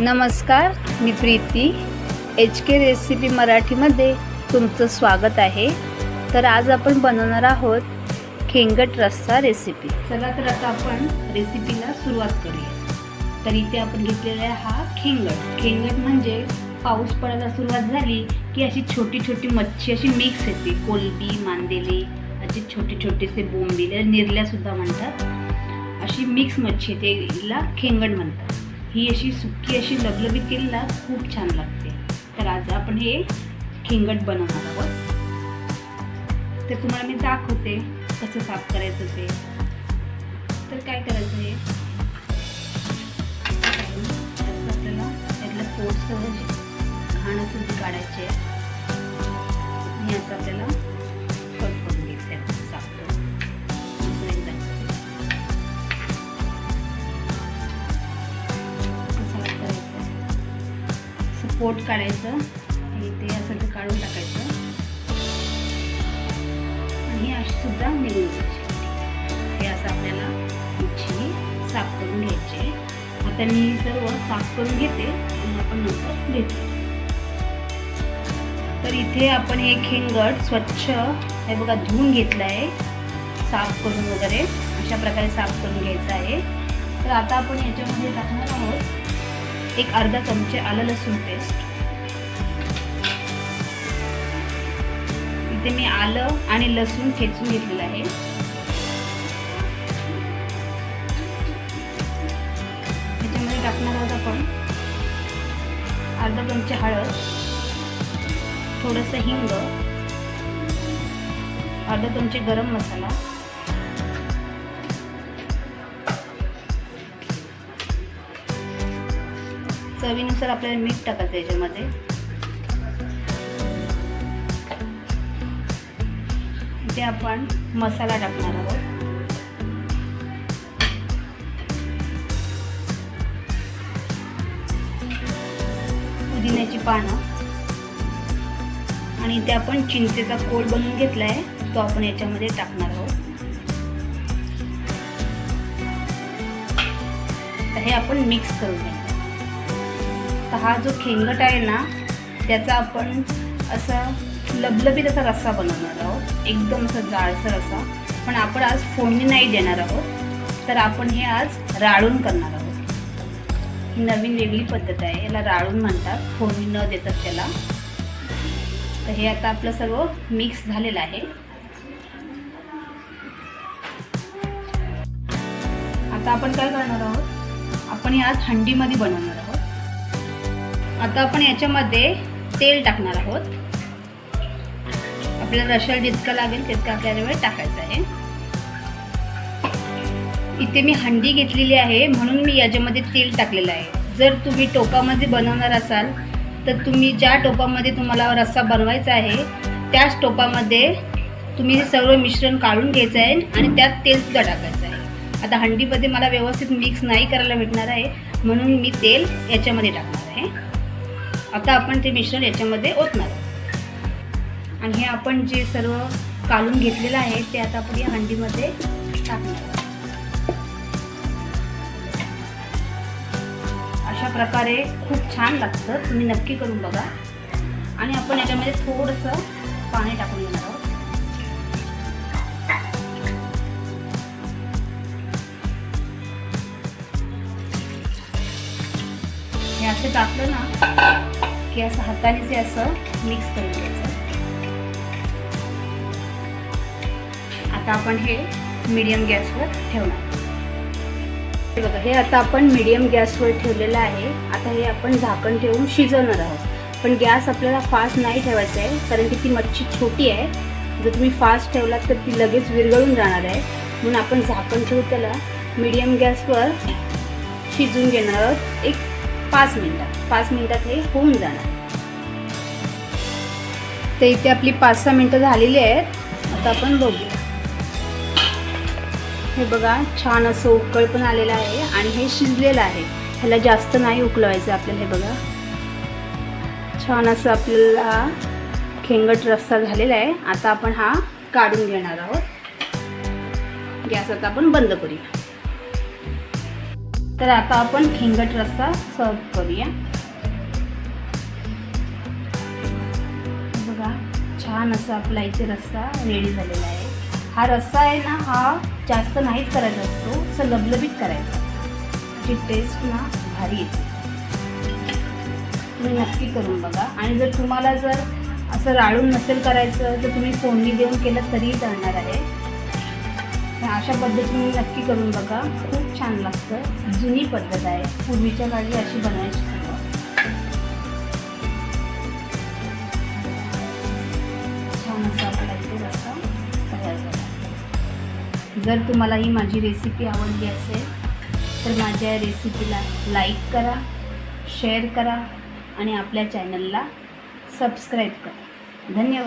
नमस्कार मी Preeti. H K recipe मराठीमध्ये तुमचं स्वागत आहे. तर आज आपण बनवणार आहोत खेंगट रस्सा रेसिपी. चला तर आता आपण रेसिपीला सुरुवात करूया. तर इथे आपण घेतलेला आहे हा खेंगट. खेंगट म्हणजे पाऊस पडायला सुरुवात झाली की अशी छोटी छोटी मच्छी अशी मिक्स येते. कोलबी मांदेली अशी छोटे छोटेसे बोंबिले निरल्यासुद्धा म्हणतात. अशी मिक्स मच्छी येते हिला खेंगट म्हणतात. ही अशी सुकी अशी लबलबीत केलेला खूप छान लागते. तर आज आपण हे खिंगट बनवणार आहोत. तर तुम्हाला मी दाखवते कसं साफ करायचं ते. तर काय करायचं हे? आपल्याला त्यातलं पोटसह घाण असं काढायचे पोट काढायचं आणि ते असं ते काढून टाकायचं. आणि अशी सुद्धा निघून जायची हे असं आपल्याला मच्छी साफ करून घ्यायची. आता मी सर्व साफ करून घेते आणि आपण नंतर देते. तर इथे आपण हे खेंगट स्वच्छ हे बघा धुवून घेतलं आहे साफ करून वगैरे अशा प्रकारे साफ करून घ्यायचं आहे. तर आता आपण याच्यामध्ये टाकणार आहोत एक अर्धा चमचे आलं लसूण पेस्ट इथे मी आलं आणि लसूण ठेचून घेतलेलं आहे. त्याच्यामध्ये टाकणार आहोत आपण अर्धा चमचे हळद थोडंसं हिंग अर्धा चमचे गरम मसाला. चवीनुसार आपल्याला मीठ टाकायचं याच्यामध्ये. ते आपण मसाला टाकणार आहोत. पुदिन्याची पानं. आणि इथे आपण चिंचेचा कोळ बनवून घेतला आहे तो आपण याच्यामध्ये टाकणार आहोत. तर हे आपण मिक्स करून घ्या तर हा जो खेंगट आहे ना त्याचा आपण असं लबलबीत असा रस्सा बनवणार आहोत. एकदम असं जाळसर असा. पण आपण आज फोडणी नाही देणार आहोत. तर आपण हे आज राळून करणार आहोत. ही नवीन वेगळी पद्धत आहे. याला राळून म्हणतात. फोडणी न देतात त्याला. तर हे आता आपलं सर्व मिक्स झालेलं आहे. आता आपण काय करणार आहोत? आपण हे आज हंडीमध्ये बनवणार आहोत आता आपण याच्यामध्ये तेल टाकणार आहोत. आपल्याला रशाला जितकं लागेल तितकं आपल्याला वेळ टाकायचं आहे. इथे मी हंडी घेतलेली आहे म्हणून मी याच्यामध्ये तेल टाकलेलं आहे. जर तुम्ही टोपामध्ये बनवणार असाल तर तुम्ही ज्या टोपामध्ये तुम्हाला रस्सा बनवायचा आहे त्याच टोपामध्ये तुम्ही हे सर्व मिश्रण काढून घ्यायचं आहे आणि त्यात तेलसुद्धा टाकायचं आहे. आता हंडीमध्ये मला व्यवस्थित मिक्स नाही करायला भेटणार आहे म्हणून मी तेल याच्यामध्ये टाकणार आहे. आता आपण ते मिश्रण याच्यामध्ये ओतणार आणि हे आपण जे सर्व कालून घेतलेलं आहे ते आता आपण या हंडीमध्ये टाकणार अशा प्रकारे खूप छान लागतं. तुम्ही नक्की करून बघा. आणि आपण याच्यामध्ये थोडंसं पाणी टाकून घेणार आहोत. असं टाकलं ना की असं हाताने ते असं मिक्स करून घ्यायचं. आता आपण हे मीडियम गॅसवर ठेवणार. बघा हे आता आपण मीडियम गॅसवर ठेवलेलं आहे. आता हे आपण झाकण ठेवून शिजवणार आहोत. पण गॅस आपल्याला फास्ट नाही ठेवायचा आहे कारण की ती मच्छी छोटी आहे. जर तुम्ही फास्ट ठेवलात तर ती लगेच विरघळून जाणार आहे. म्हणून आपण झाकण ठेवून त्याला मीडियम गॅसवर शिजून घेणार आहोत. एक पाच मिनटात पाच मिनटात हे होऊन जाणार. तर इथे आपली पाच सहा मिनटं झालेली आहेत. आता आपण बघूया हे बघा छान असं उकळ पण आलेलं आहे आणि हे शिजलेलं आहे. ह्याला जास्त नाही उकळवायचं आपल्याला हे बघा. छान असं आपल्याला खेंगट रस्सा झालेला आहे. आता आपण हा काढून घेणार आहोत. गॅस आता आपण बंद करूया. तर आता आपण खिंगट रस्सा सर्व करूया. बघा छान असा आपला इथे रस्सा रेडी झालेला आहे. हा रस्सा आहे ना हा जास्त नाहीच करायचा असतो असं लबलबीत करायचा. त्याची टेस्ट ना भारी येते. तुम्ही नक्की करून बघा. आणि जर तुम्हाला जर असं राळून नसेल करायचं तर तुम्ही फोडणी देऊन केलं तरीही चालणार आहे. तर अशा पद्धतीने नक्की करून बघा. खूप छान लागतं जुनी पद्धत आहे. पूर्वीच्या काळी अशी बनवायची छान तयार जर तुम्हाला ही माझी रेसिपी आवडली असेल तर माझ्या रेसिपीला लाईक करा शेअर करा आणि आपल्या चॅनलला सबस्क्राईब करा. धन्यवाद.